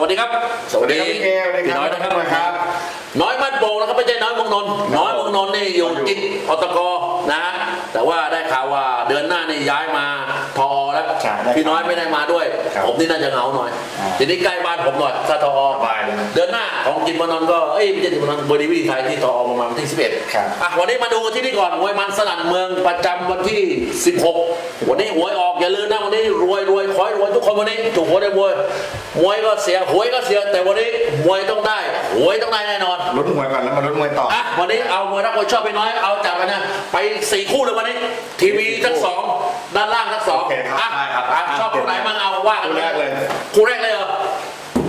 วัสดีครับสวัสดีครับพี่เกสวัสดีพี่ครับน้อยนะครับสวัสดีครับ น้อยบ้านโป่งนะครับไม่ใช่น้อยเมืองนนท์น้อยเมืองนนท์นี่อยู่ติดอตกนะฮะแต่ว่าได้ข่าวว่าเดือนหน้านี่ย้ายมาทอแล้วใช่ได้พี่น้อยไม่ได้มาด้วยครับผมนี่น่าจะเหงาหน่อยอ่าทีนี้ใกล้บ้านผมหน่อยถ้าทอสบายเลยเดือนหน้าของจินมานนท์ก็เอ้ยไม่ใช่จินมานนท์บริวิธีไทยที่ทอประมาณวันที่ 11ครับอะวันนี้มาดูที่นี่ก่อนมวยมันสนั่นเมืองประจำ วันที่ 16 วันนี้หวยออกอย่าลืมนะวันนี้รวยรวยขอให้รวยทุกคนวันนี้ถูกหวยได้มวยมวยก็เสียหวยก็เสีย แต่วันนี้มวยต้องได้หวยต้องได้แน่นอนลุ้นมวยก่อนแล้วมาลุ้นมวยต่ออะวันนี้เอามวยรักมวยชอบไปน้อยเอาจับไปนะไปสี่คู่เลยวันนี้ ทีวีทั้งสองด้านล่างทั้งสองโอเคครับอะได้ครับ อะชอบคู่ไหนมั่งเอาว่ากันคู่แรกเลย คู่แรกเลยเหรอ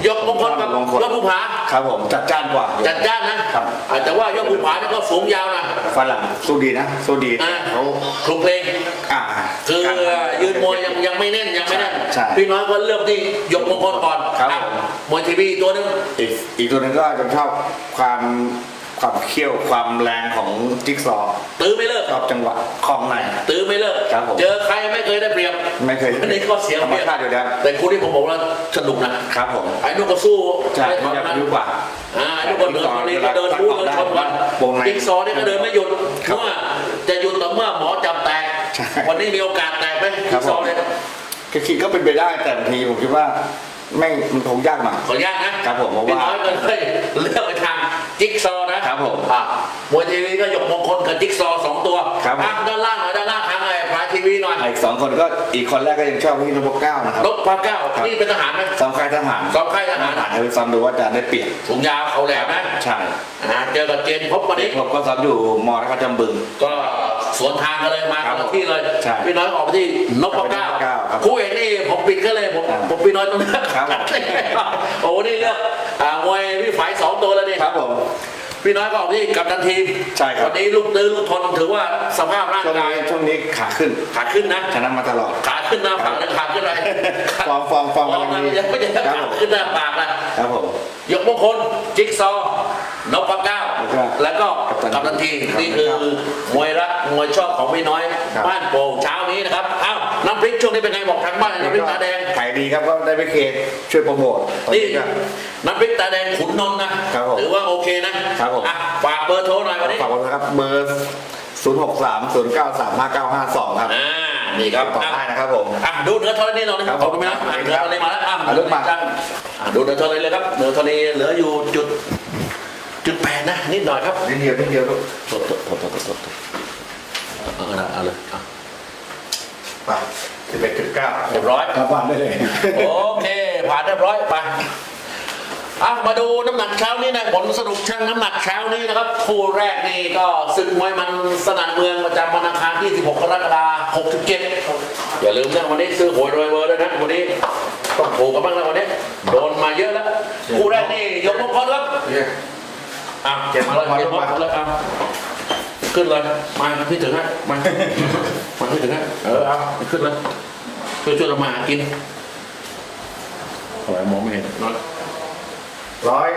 ยกมงคลกับมงคล ยกภูผาครับผมจัดจ้านกว่า จัดจ้านนะครับอะแต่ว่ายกภูผานี่ก็สูงยาวนะฝรั่งสู้ดีนะสู้ดีอะเขาครูเพลงอ่าคือการยืนมวยยังยังไม่แน่นยังไม่แน่นใช่พี่น้อยก็เริ่มที่ยกมงคลก่อนครับอะผม มวยทีวีตัวหนึงอีกอีกตัวหนึงก็จะชอบความ ความเขี้ยวความแรงของจิ๊กซอว์ตื้อไม่เลิกชอบจังหวะคล่องใน ตื้อไม่เลิก ครับผม เจอใครไม่เคยได้เปรียบไม่เคยอันนี้ก็เสียธรรเปมรียบชาติอยู่แล้วแต่คู่ที่ผมบอกว่าสนุกนะครับผมไอ้นุ่นก็สู้ใช่ไม่มันถจะอยอายุกว่า อ่าไอ้นุ่นก็เดินตรงนี้ก็เดินรู้เดินชนกันวงในจิ๊กซอว์นี่ก็เดินไม่หยุดครับเมื่อจะหยุดต่อเมื่อหมอจับแตก ใช่วันนี้มีโอกาสแตกไหมครัจิ๊บกซอว์เนี่ยก็คิดก็เป็นไปได้แต่บางทีผมคิดว่าไม่มันคงยากหน่อย ขออนุญาตนะครับผมเพราะว่า พี่น้อยก็เลย จิ๊กซอว์นะครับผมอะมวยทีวีก็ยกมงคลกับจิ๊กซอว์สองตัวครับผม อะด้านล่างหน่อยด้านล่างทางไอ้ปลายทีวีหน่อยอีกสองคนก็อีกคนแรกก็ยังชอบพี่นพเก้านะครับรถพระเก้าครับ นี่เป็นทหารไหมซ้อมค่ายทหารซ้อมค่ายทหารเดี๋ยวไปซ้อมดูว่าจะได้เปรียบถุงยาวเขาแหลมนะใช่อ่าเจอกับเจนพบวันนี้ผมก็ซ้อมอยู่มอท่าจำบึง ก็ สวนทางกันเลยมาครับคนละที่เลยใช่พี่น้อยออกไปที่นพเก้านพเก้าครับคู่เอกนี่ผมปิดก็เลยผมอ่าผมพี่น้อยตรงนี้ครับโอ้โหนี่เลือกอ่ามวยพี่ฝ่ายสองตัวแล้วนี่ครับผม พี่น้อยก็ออกที่กับทันทีมใช่ครับ วันนี้ลูกตื้อลูกทนถือว่าสภาพร่างช่วงกายนี้ช่วงนี้ขาขึ้นขาขึ้นนะชนะมาตลอด ขาขึ้นหน้าผากนะขาขึ้นอะไรฟอร์มฟอร์มฟอร์มฟอร์มกำลังดียังไม่ใช่ครัขาบผม ขึ้นหน้าปากนะครับผม ยกมงคลจิ๊กซอว์ นพเก้า แล้วก็แล้วก็กักัปปตัตันนทีทีครับนี่คือมวยรักมวยชอบของพี่น้อยครับบ้านโป่งเช้านี้นะครับอ้าวน้ำพริกช่วงนี้เป็นไงบอกทางบ้านน้ำพริกตาแดงขายดีครับก็ได้ไปเคช่วยโปรโมทตอนนี่นี้ก็น้ำพริกตาแดงขุนนนท์นะครับผมถือว่าโอเคนะครับผมอะฝากเบอร์โทรหน่อยวันนี้ฝากไว้นะครับเบอร์0 6 3 0 9 3 5 9 5 2 ครับอ่านี่ครับต่ออะได้นะครับผมอะดูเนื้อทอดนี่เรานะคครัรับบขอบคุณไหมนะอะเนื้อทอดนี่มาแล้วอะอะเริ่มมาอะดูเนื้อทอดนี่เลยครับเนื้อทอดนี่เหลืออยู่จุด จุดแปดนะ นิดหน่อยครับนิดเดียวนิดเดียวลูกโทษโทษโทษโทษโทษเอาเอาเอาเลยเอาไปสิบเอ็ดจุดเก้าเรียบร้อยกลับบ้านได้เลยโอเคผ่านเรียบร้อยไปอะมาดูน้ำหนักเช้านี้นะผลสรุปชั่งน้ำหนักเช้านี้นะครับคู่แรกนี่ก็ศึกมวยมันสนั่นเมืองประจำวันอังคารที่ 16 กรกฎาคม 67 อย่าลืมนะวันนี้ซื้อหวยรวยเบอร์ด้วยนะวันนี้ต้องถูกกันบ้างนะวันนี้โดนมาเยอะแล้วคู่แรกนี่ยกมงคลครับ อะเก็บมาเลยเก็บมาเลยอะขึ้นเลยมาพี่ถึงฮะมามาพี่ถึงฮะเออเอาขึ้นเลยช่วยช่วยเรามาหากินอะไรมองไม่เห็นน้อยร้อย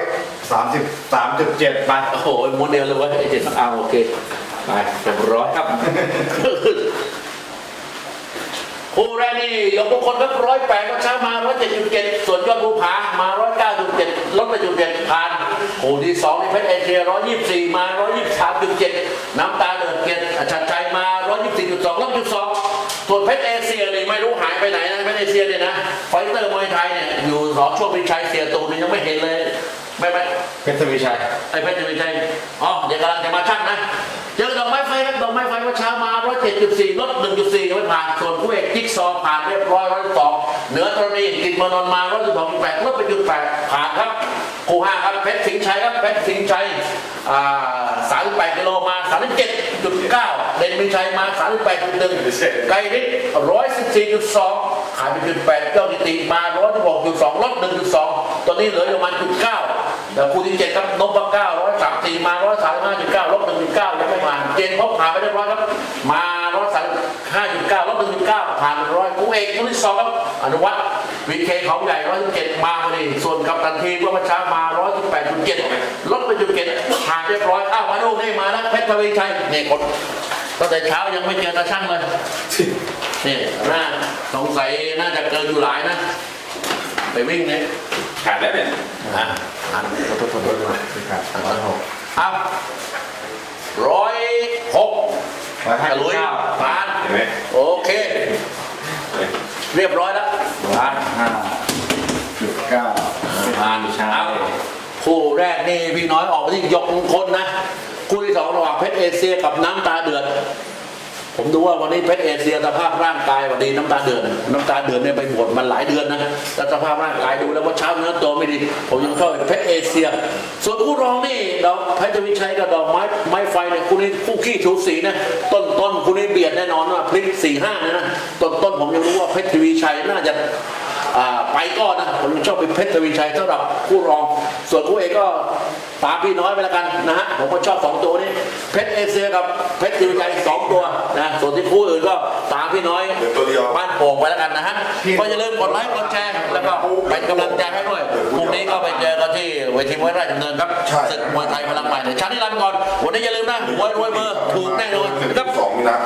สามสิบสามจุดเจ็ดไปโอ้โหม้วนเดียวเลยเวะไอ้เจ็ดเอาโอเคไปเรียบร้อยครับคู่แรกนี่ยกมงคลครับร้อยแปดก็ช้ามาร้อยเจ็ดจุดเจ็ดส่วนยอดภูผามาร้อยเก้าจุดเจ็ดลดไปจุดเจ็ดผ่าน คู่ที่สองนี่เพชรเอเชียร้อยยี่สิบสี่มาร้อยยี่สิบสามจุดเจ็ดน้ำตาเดือดเกียรติชัดชัยมาร้อยยี่สิบสี่จุดสองลบจุดสองส่วนเพชรเอเชียนี่ไม่รู้หายไปไหนนะเพชรเอเชียเนี่ยนะไฟเตอร์มวยไทยเนี่ยอยู่สองช่วงเป็นชัยเสียตูนนี่ยังไม่เห็นเลยไม่ไม่เพชรทวีชัยไอ้เพชรจะไม่ใช่อ๋อเดี๋ยวกำลังจะมาชั่งนะ ครับดอกไม้ไฟว่าเช้ามาร้อยเจ็ดจุดสี่ลดหนึ่งจุดสี่ไม่ผ่านส่วนผู้เอกจิ๊กซอผ่านเรียบร้อยร้อยสองเหนือตรณีกินมานอนมาร้อยสิบสองแปดลดไปจุดแปดผ่านครับคู่ห้าครับเพชรสิงห์ชัยครับเพชรสิงห์ชัยสามสิบแปดกิโลมาสามสิบเจ็ดจุดเก้าเดนมินชัยมาสามสิบแปดจุดหนึ่งไกลนิดร้อยสิบสี่จุดสอง ขายไปจุด8เจ้ากิติมา116.2ลด1.2ตอนนี้เหลือประมาณจุด9แต่คู่ที่7ครับนพเก้าร้อยสามสี่มาร้อยสามห้าจุดเก้าลบหนึ่งจุดเก้ายังไม่ผ่านเจนพบผ่านไปเรียบร้อยครับ มาร้อยสามห้าจุดเก้าลบหนึ่งจุดเก้าผ่านร้อยคู่เอกคู่ที่สองครับอนุวัฒน์วีเคเขาใหญ่ร้อยสิบเจ็ดมาพอดีส่วนกับตันทีเมก็มาช้ามาร้อยสิบแปดจุดเจ็ดลดไปจุดเจ็ดผ่านเรียบร้อยอ้าวมาดูนี่มาแล้วเพชรทวีชัยนี่คนตั้งแต่เช้ายังไม่เจอตาช่างเลย นี่น่าสงสัยน่าจะเกินอยู่หลายนะ ไปวิ่งเนี่ยขาดแล้วเนี่ยอะอ่านขอโทษขอโทษด้วยครับร้อยหกอะร้อยหกร้อยห้าฉสิลุบยเก้าผ่านเห็นไหมโอเค เรียบร้อยแล้วผ่านห้าจุดเก้าผ่านใช่เอาคู่แรกนี่พี่น้อยออกมาที่ยกมงคลนะ คู่ที่สองระหว่างเพชรเอเชียกับน้ำตาเดือด ผมดูว่าวันนี้เพชรเอเชียสภาพร่างกายวันนี้น้ำตาเดือนน้ำตาเดือนเนี่ยไปบวชมันหลายเดือนนะแต่สภาพร่างกายดูแล้วว่าเช้าเนื้อตัวไม่ดี ผมยังชอบเพชรเอเชีย ส่วนคู่รองนี่ดอกเพชรวิชัยกับดอกไม้ไม้ไฟเนี่ยคู่นี้คู่ขี้ชูสีนะต้นต้นคู่นี้เบียดแน่นอนว่าพลิกสี่ห้านะนะต้นต้นผมยังรู้ว่าเพชรวิชัยน่าจะ ไปก่อนนะผมชอบเป็นเพชรทวีชัยสำหรับคู่รอง ส่วนคู่เอกก็ตามพี่น้อยไปแล้วกันนะฮะผมก็ชอบสองตัวนี้เพชรเอเชียกับเพชรทวีชัยสองตัวนะส่วนที่คู่อื่นก็ตามพี่น้อยเดี๋ยวตัวเดียวบ้านโป่งไปแล้วกันนะฮะก็อย่าลืมกดไลค์กดแชร์แล้วก็เป็นกำลังใจให้ด้วยพรุ่งนี้ก็ไปเจอกันที่เวทีมวยราชดำเนินครับใช่ศึกมวยไทยพลังใหม่เดี๋ยวชาตินี้ลาไปก่อนวันนี้อย่าลืมนะมวยรวยเบอร์ถูกแน่นอนนะครับสองนะ